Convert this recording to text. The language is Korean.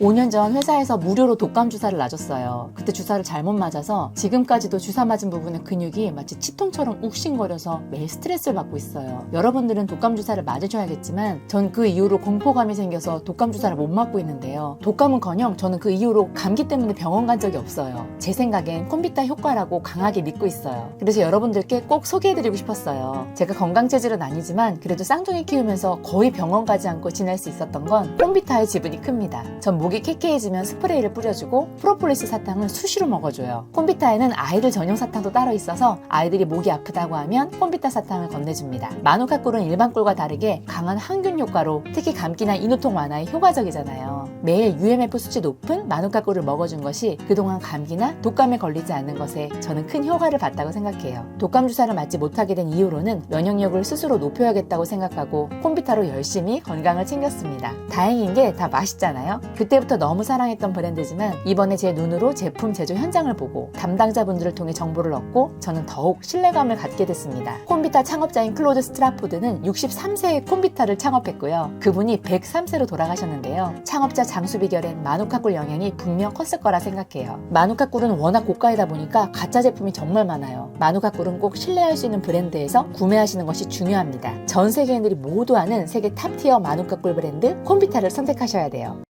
5년 전 회사에서 무료로 독감 주사를 놔줬어요. 그때 주사를 잘못 맞아서 지금까지도 주사 맞은 부분의 근육이 마치 치통처럼 욱신거려서 매일 스트레스를 받고 있어요. 여러분들은 독감 주사를 맞으셔야겠지만 전 그 이후로 공포감이 생겨서 독감 주사를 못 맞고 있는데요. 독감은커녕 저는 그 이후로 감기 때문에 병원 간 적이 없어요. 제 생각엔 콤비타 효과라고 강하게 믿고 있어요. 그래서 여러분들께 꼭 소개해드리고 싶었어요. 제가 건강 체질은 아니지만 그래도 쌍둥이 키우면서 거의 병원 가지 않고 지낼 수 있었던 건 콤비타의 지분이 큽니다. 전 목이 쾌쾌해지면 스프레이를 뿌려주고 프로폴리스 사탕을 수시로 먹어줘요. 콤비타에는 아이들 전용 사탕도 따로 있어서 아이들이 목이 아프다고 하면 콤비타 사탕을 건네줍니다. 마누카 꿀은 일반 꿀과 다르게 강한 항균 효과로 특히 감기나 인후통 완화에 효과적이잖아요. 매일 UMF 수치 높은 마누카 꿀을 먹어준 것이 그동안 감기나 독감에 걸리지 않는 것에 저는 큰 효과를 봤다고 생각해요. 독감 주사를 맞지 못하게 된 이후로는 면역력을 스스로 높여야겠다고 생각하고 콤비타로 열심히 건강을 챙겼습니다. 다행인 게 다 맛있잖아요. 그때부터 너무 사랑했던 브랜드지만 이번에 제 눈으로 제품 제조 현장을 보고 담당자분들을 통해 정보를 얻고 저는 더욱 신뢰감을 갖게 됐습니다. 콤비타 창업자인 클로드 스트라포드는 63세에 콤비타를 창업했고요. 그분이 103세로 돌아가셨는데요. 창업자 장수비 결엔 마누카꿀 영향이 분명 컸을 거라 생각해요. 마누카꿀은 워낙 고가이다 보니까 가짜 제품이 정말 많아요. 마누카꿀은 꼭 신뢰할 수 있는 브랜드에서 구매하시는 것이 중요합니다. 전 세계인들이 모두 아는 세계 탑티어 마누카꿀 브랜드 콤비타를 선택하셔야 돼요.